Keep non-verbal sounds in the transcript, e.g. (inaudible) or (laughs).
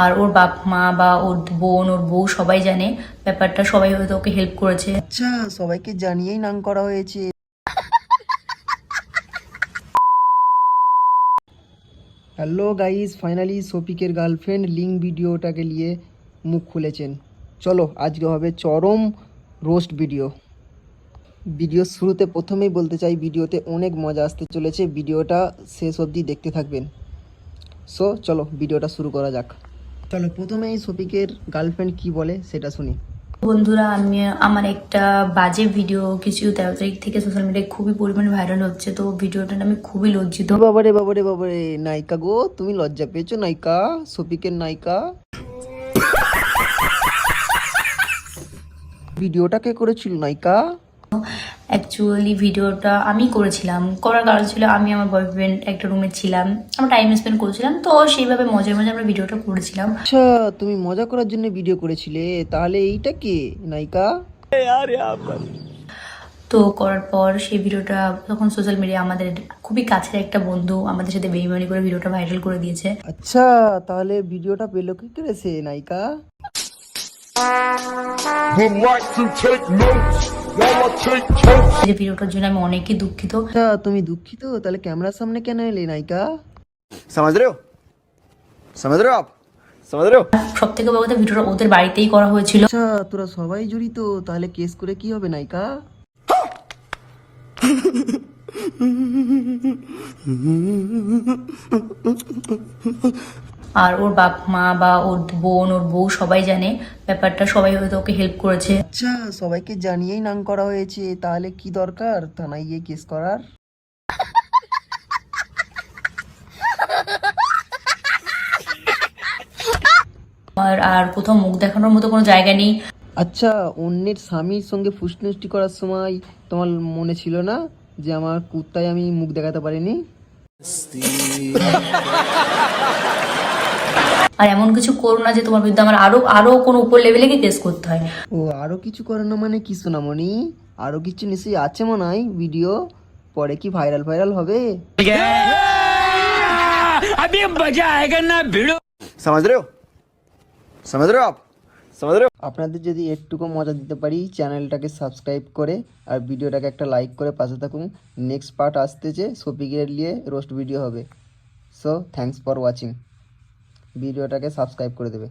আর ওর বাপ মা বা ওর বোন, ওর বউ সবাই জানে ব্যাপারটা, সবাই হয়তো ওকে হেল্প করেছে। আচ্ছা সবাইকে জানিয়েই নাম করা হয়েছে। হ্যালো গাইস ফাইনালি শফিকের গার্লফ্রেন্ড লিঙ্ক ভিডিওটাকে নিয়ে মুখ খুলেছেন। চলো, আজকে হবে চরম রোস্ট ভিডিও ভিডিও শুরুতে প্রথমেই বলতে চাই ভিডিওতে অনেক মজা আসতে চলেছে। ভিডিওটা শেষ অবধি দেখতে থাকবেন। সো চলো ভিডিওটা শুরু করা যাক। চলো প্রথমেই শফিকের গার্লফ্রেন্ড কি বলে সেটা শুনি। বন্ধুরা আমি আমার একটা বাজে ভিডিও কিছু তেরো তারিখ থেকে সোশ্যাল মিডিয়ায় খুবই পরিমাণে ভাইরাল হচ্ছে তো ভিডিওটা আমি খুবই লজ্জিত। বাবারে বাবারে বাবারে নায়িকা গো তুমি লজ্জা পেয়েছ নায়িকা? শফিকের নায়িকা? ভিডিওটা কে করেছিল নায়িকা? অ্যাকচুয়ালি ভিডিওটা আমি করেছিলাম। করার কারণ ছিল আমি আমার বয়ফ্রেন্ড একটা রুমে ছিলাম। আমরা টাইম স্পেন্ড করছিলাম তো সেইভাবে মজার মজা আমরা ভিডিওটা করেছিলাম। আচ্ছা তুমি মজা করার জন্য ভিডিও করেছিলে তাহলে এইটা কে নায়িকা? তো করার পর সেই ভিডিওটা তখন সোশ্যাল মিডিয়া আমাদের খুবই কাছের একটা বন্ধু আমাদের সাথে বেইমানি করে ভিডিওটা ভাইরাল করে দিয়েছে। আচ্ছা তাহলে ভিডিওটা পেল কি করেছে নায়িকা? যে ভিডিওটার জন্য আমি অনেকই দুঃখিত। তুমি দুঃখিত? তাহলে ক্যামেরার সামনে কেন এলে নায়িকা? সমাজ রেও সমাজ রেও আপ। সমাজ সব থেকে বড় কথা ভিডিওটা ওদের বাড়িতেই করা হয়েছিল। আচ্ছা, তোরা সবাই জড়িত তাহলে কেস করে কি হবে নায়িকা? (laughs) আর ওর বাপ মা বা ওর বোন ওর বউ সবাই জানে ব্যাপারটা সবাই হয়তো ওকে হেল্প করেছে। আচ্ছা সবাইকে জানিয়েই নাম করা হয়েছে তাহলে কি দরকার? থানায় গিয়ে কেস করার? আর আর কোথাও মুখ দেখানোর মতো কোনো জায়গা নেই। আচ্ছা অন্যের স্বামীর সঙ্গে ফুসনুষ্টি করার সময় তোমার মনে ছিল না যে আমার কুত্তায় আমি মুখ দেখাতে পারিনি? (laughs) আর এমন কিছু করো না যে তোমার বিরুদ্ধে আমার আরো আরো কোনো উপর লেভেলে গিয়ে কেস করতে হয় ও আরো কিছু করে না মানে কি সোনামণি আরো কিছু নিশ্চয়ই আছে মনে হয় ভিডিও পরে কি ভাইরাল ভাইরাল হবে समझ रहे हो समझ रहे हो आप समझ रहे हो আপনাদের যদি একটুকু মজা দিতে পারি চ্যানেলটাকে সাবস্ক্রাইব করে আর ভিডিওটাকে একটা লাইক করে পাশে থাকুন নেক্সট পার্ট আসতেছে সপিকের নিয়ে রোস্ট ভিডিও হবে সো থ্যাঙ্কস ফর ওয়াচিং ভিডিওটাকে সাবস্ক্রাইব করে দেবে।